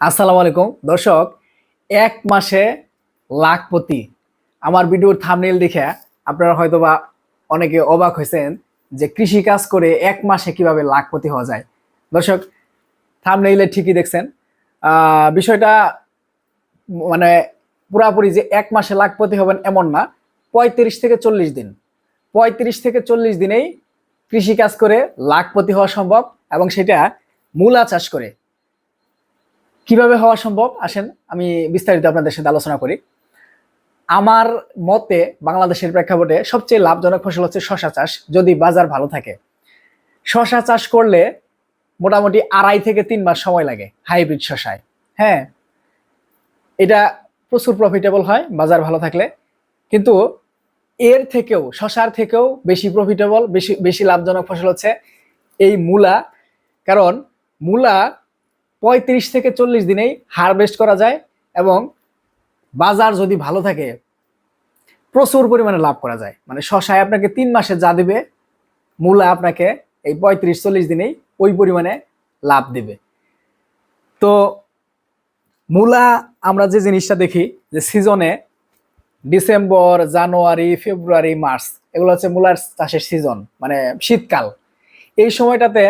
আসসালামু আলাইকুম। দর্শক, এক মাসে লাখপতি। আমার ভিডিওর থামনেল দেখে আপনারা হয়তো বা অনেকে অবাক হয়েছেন যে কৃষি কাজ করে এক মাসে কীভাবে লাখপতি হওয়া যায়। দর্শক থামনেইলে ঠিকই দেখছেন। বিষয়টা মানে পুরাপুরি যে এক মাসে লাখপতি হবেন এমন না, পঁয়ত্রিশ থেকে চল্লিশ দিন। পঁয়ত্রিশ থেকে চল্লিশ দিনেই কৃষি কাজ করে লাখপতি হওয়া সম্ভব এবং সেটা মূলা চাষ করে। কীভাবে হওয়া সম্ভব? আসেন, আমি বিস্তারিত আপনাদের সাথে আলোচনা করি। আমার মতে বাংলাদেশের প্রেক্ষাপটে সবচেয়ে লাভজনক ফসল হচ্ছে শশা চাষ, যদি বাজার ভালো থাকে। শশা চাষ করলে মোটামুটি আড়াই থেকে তিন মাস সময় লাগে হাইব্রিড শশায় হ্যাঁ এটা প্রচুর প্রফিটেবল হয় বাজার ভালো থাকলে। কিন্তু এর থেকেও শশার থেকেও বেশি প্রফিটেবল বেশি বেশি লাভজনক ফসল হচ্ছে এই মূলা। কারণ মূলা পঁয়ত্রিশ থেকে চল্লিশ দিনেই হারভেস্ট করা যায় এবং বাজার যদি ভালো থাকে, প্রচুর পরিমাণে লাভ করা যায়। মানে শশায় আপনাকে তিন মাসে যা দেবে, মূলা আপনাকে এই পঁয়ত্রিশ, চল্লিশ দিনেই ওই পরিমাণে লাভ দেবে। তো মূলা আমরা যে জিনিসটা দেখি, যে সিজনে ডিসেম্বর, জানুয়ারি, ফেব্রুয়ারি, মার্চ, এগুলো হচ্ছে মূলার চাষের সিজন মানে শীতকাল। এই সময়টাতে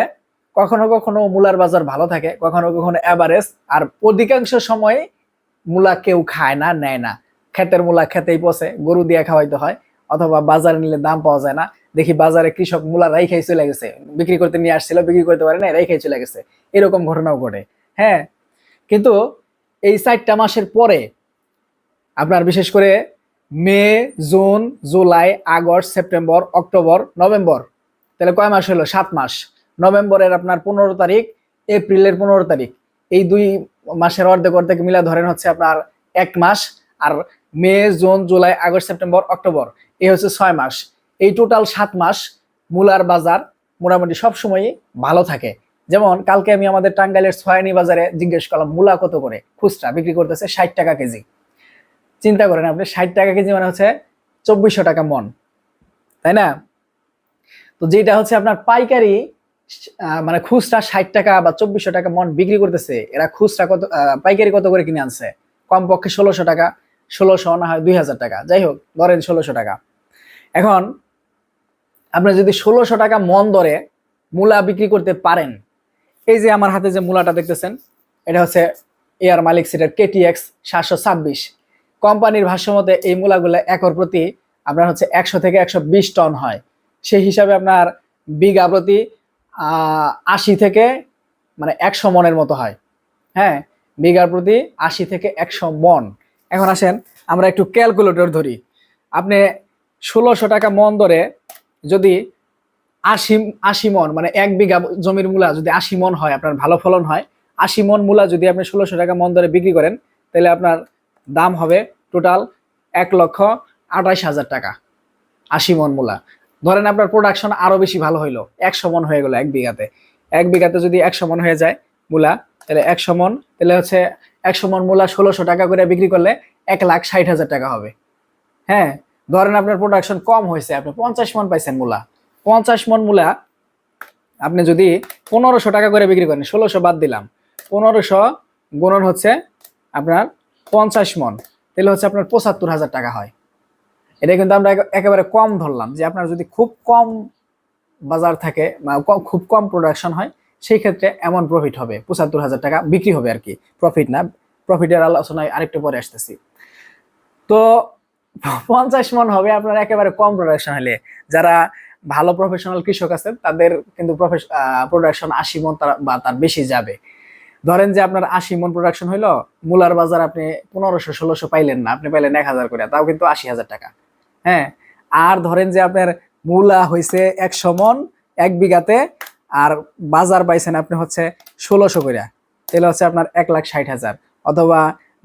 কখনো কখনো মূলার বাজার ভালো থাকে, কখনো কখনো অ্যাভারেজ আর অধিকাংশ সময় মূলা কেউ খায় না, নেয় না। ক্ষেতের মূলা খেতেই পচে গরু দিয়ে খাওয়াইতে হয়, অথবা বাজারে নিলে দাম পাওয়া যায় না। দেখি বাজারে কৃষক মূলা রাইখাই চলে গেছে, বিক্রি করতে নিয়ে আসছিল, বিক্রি করতে পারে না রাই রাইখাই চলে গেছে। এরকম ঘটনাও ঘটে। হ্যাঁ কিন্তু এই চারটা মাসের পরে আপনার বিশেষ করে May, June, July, August, September, October, November, তাহলে কয় মাস হলো? সাত মাস। নভেম্বরের আপনার পনেরো তারিখ, এপ্রিলের পনেরো তারিখ। এই দুই মাসের অর্ধেক অর্ধেক মিলা ধরেন হচ্ছে আপনার এক মাস আর May, June, July, August, September, October. এই হচ্ছে ছয় মাস। এই টোটাল সাত মাস মূলার বাজার মোটামুটি সবসময়ই ভালো থাকে। যেমন কালকে আমি আমাদের টাঙ্গাইলের ছয়ানি বাজারে জিজ্ঞেস করলাম, মূলা কত করে? খুচরা বিক্রি করতেছে ষাট টাকা কেজি। চিন্তা করেন আপনি, ষাট টাকা কেজি মানে হচ্ছে চব্বিশশো টাকা মন। তাই না? তো যেটা হচ্ছে আপনার পাইকারি মানে খুচরা ষাট টাকা বা চব্বিশশো টাকা মন বিক্রি করতেছে, এরা খুচরা কত পাইকারি কত করে কিনে আনছে? কমপক্ষে ষোলোশো টাকা, ষোলোশো না হয় দুই হাজার টাকা। যাই হোক, ধরেন ষোলোশো টাকা। এখন আপনি যদি ষোলোশো টাকা মন দরে মূলা বিক্রি করতে পারেন, এই যে আমার হাতে যে মূলাটা দেখতেছেন, এটা হচ্ছে এয়ার মালিক সিটের কেটিএক্স সাতশো ছাব্বিশ। কোম্পানির ভাষ্যমতে এই মূলাগুলো একর প্রতি আপনার হচ্ছে একশো থেকে একশো বিশ টন হয়। সেই হিসাবে আপনার বিঘা প্রতি আশি থেকে মানে একশো মনের মতো হয়। হ্যাঁ বিঘার প্রতি আশি থেকে একশো মন। এখন আসেন, আমরা একটু ক্যালকুলেটর ধরি। আপনি ষোলোশো টাকা মন ধরে যদি আশি আশি মন মানে এক বিঘা জমির মূলা যদি আশি মন হয়, আপনার ভালো ফলন হয়, আশি মন মূলা যদি আপনি ষোলোশো টাকা মন ধরে বিক্রি করেন, তাহলে আপনার দাম হবে টোটাল এক লক্ষ আঠাইশ হাজার টাকা, আশি মন মূলা। ধরেন আপনার প্রোডাকশন আরও বেশি ভালো হইল, একশো মন হয়ে গেল এক বিঘাতে। এক বিঘাতে যদি একশো মন হয়ে যায় মূলা, তাহলে একশো মন, তাহলে হচ্ছে একশো মন মূলা ষোলোশো টাকা করে বিক্রি করলে এক লাখ ষাট হাজার টাকা হবে। হ্যাঁ ধরেন আপনার প্রোডাকশন কম হয়েছে, আপনি পঞ্চাশ মন পাইছেন মূলা। পঞ্চাশ মন মূলা আপনি যদি পনেরোশো টাকা করে বিক্রি করেন, ষোলোশো বাদ দিলাম, পনেরোশো গুণন হচ্ছে আপনার পঞ্চাশ মন, তাহলে হচ্ছে আপনার পঁচাত্তর হাজার টাকা হয়। এটা কিন্তু আমরা একেবারে কম ধরলাম, যে আপনার যদি খুব কম বাজার থাকে বা খুব কম প্রোডাকশন হয়, সেই ক্ষেত্রে এমন প্রফিট হবে। পঁচাত্তর হাজার টাকা বিক্রি হবে আর কি। প্রফিট না প্রফিটের আলোচনায় আরেকটু পরে আসতেছি। তো পঞ্চাশ মন হবে আপনার একেবারে কম প্রোডাকশন হলে। যারা ভালো প্রফেশনাল কৃষক আছে তাদের কিন্তু প্রোডাকশন আশি মন তার- বা তার বেশি যাবে। ধরেন যে আপনার আশি মন প্রোডাকশন হইল, মূলার বাজার আপনি পনেরোশো, ষোলোশো পাইলেন না, আপনি পাইলেন এক হাজার করে, তাও কিন্তু আশি হাজার টাকা। হ্যাঁ আর ধরেন যে আপনার মূলা হয়েছে একশো মন এক বিঘাতে, আর বাজার পাইছেন আপনি হচ্ছে ষোলোশো করে তাহলে হচ্ছে আপনার এক লাখ ষাট হাজার। অথবা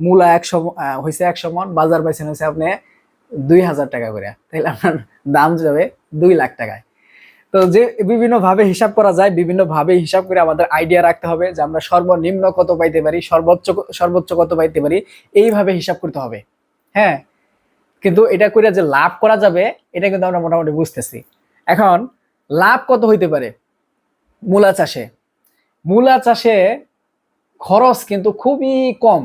মূলা একশো হয়েছে একশো মন, বাজার পাইছেন হচ্ছে আপনি দুই হাজার টাকা করে তাহলে আপনার দাম যাবে দুই লাখ টাকায়। তো যে বিভিন্ন ভাবে হিসাব করা যায় বিভিন্ন ভাবে হিসাব করে আমাদের আইডিয়া রাখতে হবে যে আমরা সর্বনিম্ন কত পাইতে পারি, সর্বোচ্চ সর্বোচ্চ কত পাইতে পারি, এইভাবে হিসাব করতে হবে। হ্যাঁ কিন্তু এটা করে যে লাভ করা যাবে, এটা কিন্তু আমরা মোটামুটি বুঝতেছি। এখন, লাভ কত হইতে পারে? মূলা চাষে। মূলা চাষে খরচ কিন্তু খুবই কম।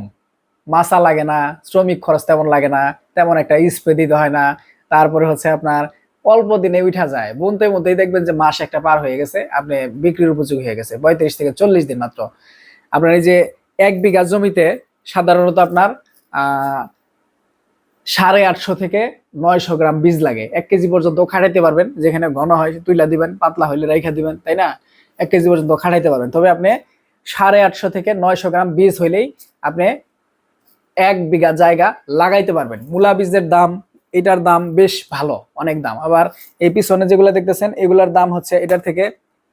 মাসা লাগে না, শ্রমিক খরচ তেমন লাগে না, তেমন একটা স্প্রে দিতে হয় না। তারপরে হচ্ছে আপনার অল্প দিনে উঠা যায়। বুনতে মধ্যেই দেখবেন যে মাস একটা পার হয়ে গেছে, আপনি বিক্রির উপযোগী হয়ে গেছে, পঁয়ত্রিশ থেকে চল্লিশ দিন মাত্র। আপনার এই যে এক বিঘা জমিতে সাধারণত আপনার সাড়ে আটশো থেকে নয়শো গ্রাম বীজ লাগে। এক কেজি পর্যন্ত খাটাইতে পারবেন, যেখানে ঘন হয় তুইলা দিবেন, পাতলা হইলে রাইখা দিবেন, তাই না? এক কেজি পর্যন্ত খাটাইতে পারবেন। তবে আপনি সাড়ে আটশো থেকে নয়শো গ্রাম বীজ হইলেই আপনি এক বিঘা জায়গা লাগাইতে পারবেন। মূলা বীজের দাম, এটার দাম বেশ ভালো, অনেক দাম। আবার এই পিছনে যেগুলো দেখতেছেন, এগুলার দাম হচ্ছে এটার থেকে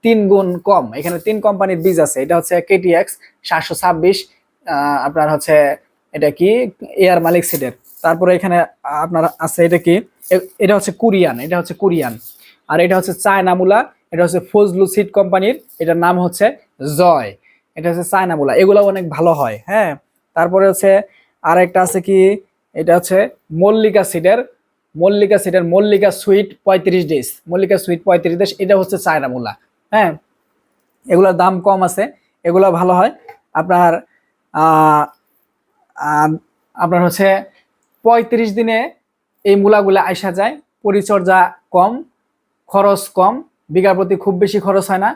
তিন গুণ কম। এখানে তিন কোম্পানির বীজ আছে, এটা হচ্ছে কেটিএক্স সাতশো ছাব্বিশ আপনার হচ্ছে, এটা কি? এয়ার মালিক সিডের তারপরে এখানে আপনার আছে এটা কি? এটা হচ্ছে কোরিয়ান, এটা হচ্ছে কোরিয়ান। আর এটা হচ্ছে চায়না মূলা, এটা হচ্ছে ফজলু সিড কোম্পানির, এটার নাম হচ্ছে জয়। এটা হচ্ছে চায়না মূলা এগুলো অনেক ভালো হয় হ্যাঁ। তারপরে হচ্ছে আর একটা আছে কি? এটা হচ্ছে মল্লিকা সিডের মল্লিকা সিডের মল্লিকা সুইট পঁয়ত্রিশ ডেজ মল্লিকা সুইট পঁয়ত্রিশ ডেজ এটা হচ্ছে চায়না মূলা হ্যাঁ। এগুলোর দাম কম আছে এগুলো ভালো হয়। আপনার আপনার হচ্ছে পঁয়ত্রিশ দিনে এই মূলাগুলো আইসা যায়। পরিচর্যা কম, খরচ কম, বিঘার প্রতি খুব বেশি খরচ হয় না।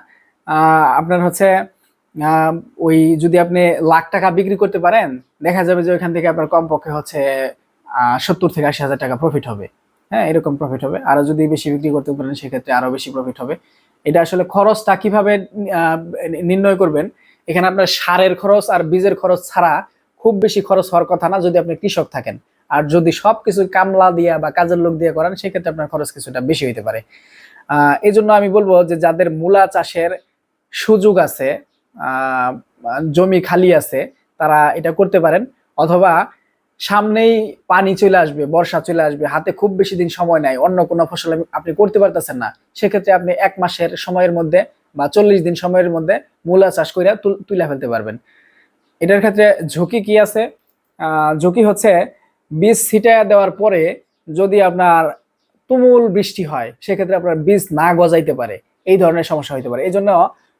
আপনার হচ্ছে ওই যদি আপনি লাখ টাকা বিক্রি করতে পারেন, দেখা যাবে যে ওইখান থেকে আপনার কমপক্ষে হচ্ছে সত্তর থেকে আশি হাজার টাকা প্রফিট হবে। হ্যাঁ এরকম প্রফিট হবে। আরও যদি বেশি বিক্রি করতে পারেন, সেক্ষেত্রে আরও বেশি প্রফিট হবে। এটা আসলে খরচটা কীভাবে নির্ণয় করবেন? এখানে আপনার সারের খরচ আর বীজের খরচ ছাড়া খুব বেশি খরচ হওয়ার কথা না, যদি আপনি কৃষক থাকেন। আর যদি সবকিছু কামলা দিয়া বা কাজের লোক দিয়ে করেন, সেক্ষেত্রে আপনার খরচ কিছুটা বেশি হইতে পারে। এই জন্য আমি বলব যে যাদের মূলা চাষের সুযোগ আছে জমি খালি আছে, তারা এটা করতে পারেন। অথবা সামনেই পানি চলে আসবে, বর্ষা চলে আসবে, হাতে খুব বেশি দিন সময় নাই, অন্য কোনো ফসল আপনি- করতে পারতেছেন না, সেক্ষেত্রে আপনি এক মাসের সময়ের মধ্যে বা চল্লিশ দিন সময়ের মধ্যে মূলা চাষ করে তুলে ফেলতে পারবেন। এটার ক্ষেত্রে ঝুঁকি কি আছে? ঝুঁকি হচ্ছে বীজ ছিটায় দেওয়ার পরে যদি আপনার তুমুল বৃষ্টি হয়, সেক্ষেত্রে আপনার বীজ না গজাইতে পারে। এই ধরনের সমস্যা হইতে পারে। এই জন্য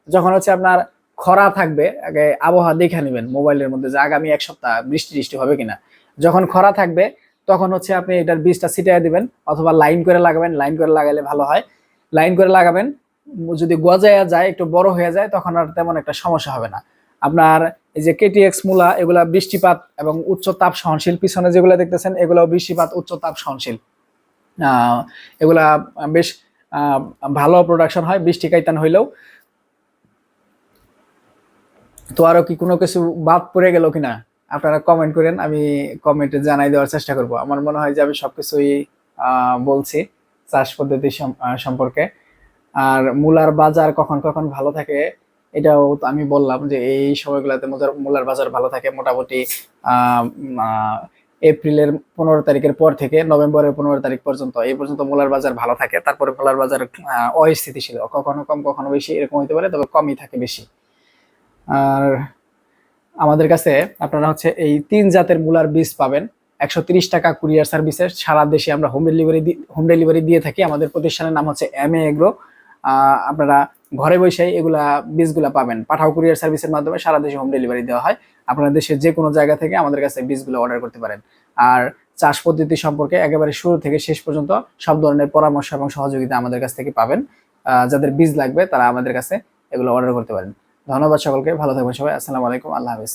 যখন হচ্ছে আপনার খরা থাকবে, আগে আবহাওয়া দেখে নেবেন মোবাইলের মধ্যে যে আগামী এক সপ্তাহ বৃষ্টি বৃষ্টি হবে কিনা। যখন খরা থাকবে, তখন হচ্ছে আপনি এটার বীজটা ছিটিয়ে দিবেন অথবা লাইন করে লাগাবেন। লাইন করে লাগালে ভালো হয়। লাইন করে লাগাবেন, যদি গজায়া যায়, একটু বড় হয়ে যায়, তখন আর তেমন একটা সমস্যা হবে না। আপনার এই যে কেটিএক্স মূলা, এগুলা বৃষ্টিপাত এবং উচ্চ তাপ সহনশীল, পিছনে যেগুলো দেখতেছেন এগুলো বৃষ্টিপাত, উচ্চ তাপ সহনশীল। এগুলা বেশ ভালো প্রোডাকশন হয়, বৃষ্টি কাইতান হইলেও। তো আরও কি কোনো কিছু বাদ পড়ে গেল কিনা? আপনারা কমেন্ট করেন, আমি কমেন্টে জানাই দেওয়ার চেষ্টা করব। আমার মনে হয় যে আমি সবকিছুই বলছি চাষ পদ্ধতি সম্পর্কে। আর মূলার বাজার কখন কখন ভালো থাকে এটাও আমি বললাম যে এই সময়গুলোতে মূলার- বাজার ভালো থাকে মোটামুটি এপ্রিলের পনেরো তারিখের পর থেকে নভেম্বরের পনেরো তারিখ পর্যন্ত এই পর্যন্ত মূলার বাজার ভালো থাকে। তারপরে মূলার বাজার অস্থিতিশীল। কখনো কম, কখনো বেশি এরকম হতে পারে, তবে কমই থাকে বেশি। আর আমাদের কাছে আপনারা হচ্ছে এই তিন জাতের মূলার বীজ পাবেন। একশো তিরিশ টাকা কুরিয়ার সার্ভিসের, সারা দেশে আমরা হোম ডেলিভারি হোম ডেলিভারি দিয়ে থাকি। আমাদের প্রতিষ্ঠানের নাম হচ্ছে এম এ এগ্রো। আপনারা ঘরে বসে এগুলা বীজগুলা পাবেন। পাঠাও কুরিয়ার সার্ভিসের মাধ্যমে সারা দেশে হোম ডেলিভারি দেওয়া হয়। আপনারা দেশের যে কোনো জায়গা থেকে আমাদের কাছে বীজগুলো অর্ডার করতে পারেন। আর চাষ পদ্ধতি সম্পর্কে একেবারে শুরু থেকে শেষ পর্যন্ত সব ধরনের পরামর্শ এবং সহযোগিতা আমাদের কাছ থেকে পাবেন। যাদের বীজ লাগবে তারা আমাদের কাছে এগুলো অর্ডার করতে পারেন। ধন্যবাদ সকলকে, ভালো থাকবেন সবাই। আসসালামু আলাইকুম, আল্লাহ হাফিজ।